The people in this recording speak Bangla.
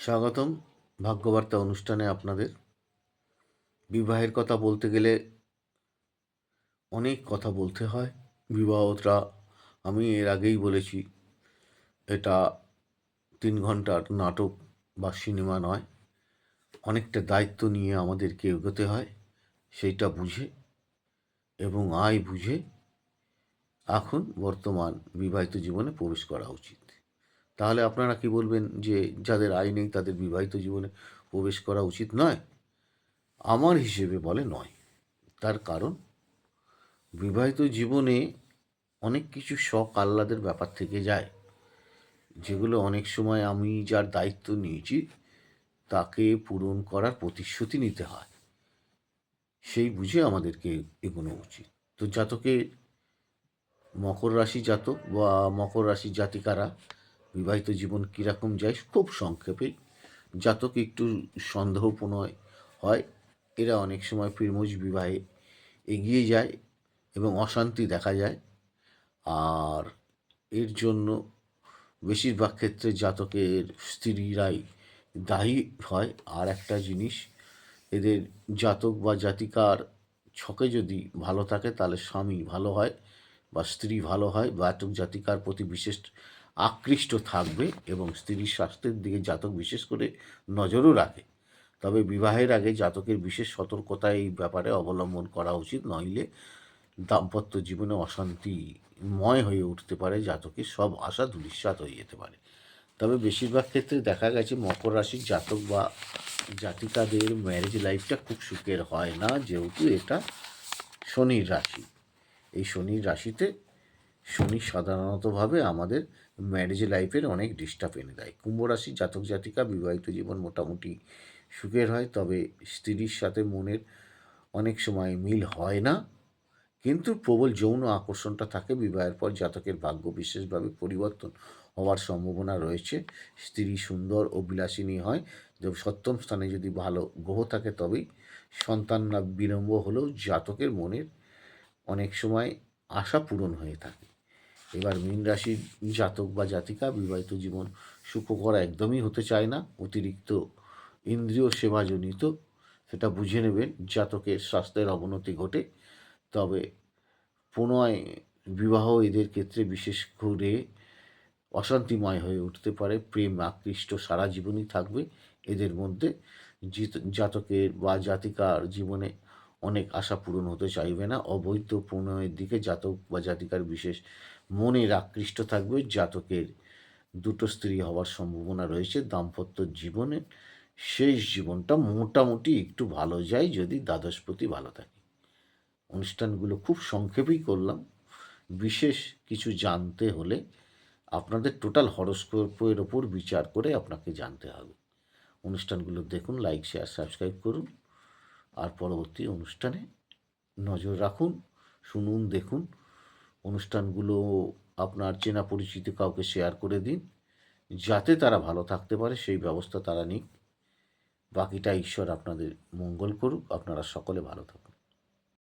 স্বাগতম ভাগ্যবার্তা অনুষ্ঠানে আপনাদের। বিবাহের কথা বলতে গেলে অনেক কথা বলতে হয়। বিবাহটা আমি এর আগেই বলেছি, এটা তিন ঘণ্টার নাটক বা সিনেমা নয়, অনেকটা দায়িত্ব নিয়ে আমাদেরকে এগোতে হয়, সেইটা বুঝে এবং আয় বুঝে এখন বর্তমান বিবাহিত জীবনে প্রবেশ করা উচিত। তাহলে আপনারা কি বলবেন যে যাদের আয় নেই তাদের বিবাহিত জীবনে প্রবেশ করা উচিত নয়? আমার হিসেবে বলে নয়। তার কারণ, বিবাহিত জীবনে অনেক কিছু শখ আহ্লাদের ব্যাপার থেকে যায়। যেগুলো অনেক সময় আমি যার দায়িত্ব নিয়েছি, তাকে পূরণ করার প্রতিশ্রুতি নিতে হয়। সেই বুঝে আমাদেরকে এগোনো উচিত। তো জাতকে মকর রাশি জাতক বা মকর রাশি জাতিকারা বিবাহিত জীবন কীরকম যায় খুব সংক্ষেপে, জাতক একটু সন্দেহপূর্ণয় হয়। এরা অনেক সময় প্রেমজ বিবাহে এগিয়ে যায় এবং অশান্তি দেখা যায়। আর এর জন্য বেশিরভাগ ক্ষেত্রে জাতকের স্ত্রীরাই দায়ী হয়। আর একটা জিনিস, এদের জাতক বা জাতিকার ছকে যদি ভালো থাকে তাহলে স্বামী ভালো হয় বা স্ত্রী ভালো হয়। জাতক জাতিকার প্রতি বিশেষ আকৃষ্ট থাকবে এবং স্ত্রীর স্বাস্থ্যের দিকে জাতক বিশেষ করে নজরও রাখে। তবে বিবাহের আগে জাতকের বিশেষ সতর্কতা এই ব্যাপারে অবলম্বন করা উচিত, নইলে দাম্পত্য জীবনে অশান্তিময় হয়ে উঠতে পারে জাতকের সব আশা ধূলিসাৎ হয়ে যেতে পারে। তবে বেশিরভাগ ক্ষেত্রে দেখা গেছে মকর রাশির জাতক বা জাতিকাদের ম্যারেজ লাইফটা খুব সুখের হয় না, যেহেতু এটা শনির রাশি। এই শনির রাশিতে শনি সাধারণতভাবে আমাদের ম্যারেজ লাইফের অনেক ডিস্টার্ব এনে দেয়। কুম্ভ রাশি জাতক জাতিকা বিবাহিত জীবন মোটামুটি সুখের হয়, তবে স্ত্রীর সাথে মনের অনেক সময় মিল হয় না। কিন্তু প্রবল যৌন আকর্ষণটা থাকে, বিবাহের পর জাতকের ভাগ্য বিশেষভাবে পরিবর্তন হওয়ার সম্ভাবনা রয়েছে। স্ত্রী সুন্দর ও বিলাসিনী হয় সপ্তম স্থানে যদি ভালো গ্রহ থাকে, তবেই সন্তানরা বিলম্ব হলেও জাতকের মনের অনেক সময় আশা পূরণ হয়ে থাকে। এবার মীন রাশির জাতক বা জাতিকা বিবাহিত জীবন সুখকর একদমই হতে চায় না, অতিরিক্ত ইন্দ্রিয় সেবাজনিত, সেটা বুঝে নেবেন জাতকের স্বাস্থ্যের অবনতি ঘটে। তবে পুনয় বিবাহ এদের ক্ষেত্রে বিশেষ করে অশান্তিময় হয়ে উঠতে পারে, প্রেম, আকৃষ্ট সারা জীবনই থাকবে। এদের মধ্যে জাতকের বা জাতিকার জীবনে অনেক আশা পূরণ হতে চাইবে না। অবৈধ প্রণয়ের দিকে জাতক বা জাতিকার বিশেষ মনের আকৃষ্ট থাকবে জাতকের। দুটো স্ত্রী হওয়ার সম্ভাবনা রয়েছে, দাম্পত্য জীবনে শেষ জীবনটা মোটামুটি একটু ভালো যায় যদি দ্বাদশপতি ভালো থাকে। অনুষ্ঠানগুলো খুব সংক্ষেপেই করলাম। বিশেষ কিছু জানতে হলে আপনাদের টোটাল হরস্কোপের ওপর বিচার করে আপনাকে জানতে হবে। অনুষ্ঠানগুলো দেখুন, লাইক, শেয়ার, সাবস্ক্রাইব করুন আর পরবর্তী অনুষ্ঠানে নজর রাখুন, শুনুন, দেখুন। অনুষ্ঠানগুলো আপনার চেনা পরিচিত কাউকে শেয়ার করে দিন, যাতে তারা ভালো থাকতে পারে, সেই ব্যবস্থা তারা নিক। বাকিটা ঈশ্বর আপনাদের মঙ্গল করুক, আপনারা সকলে ভালো থাকুন।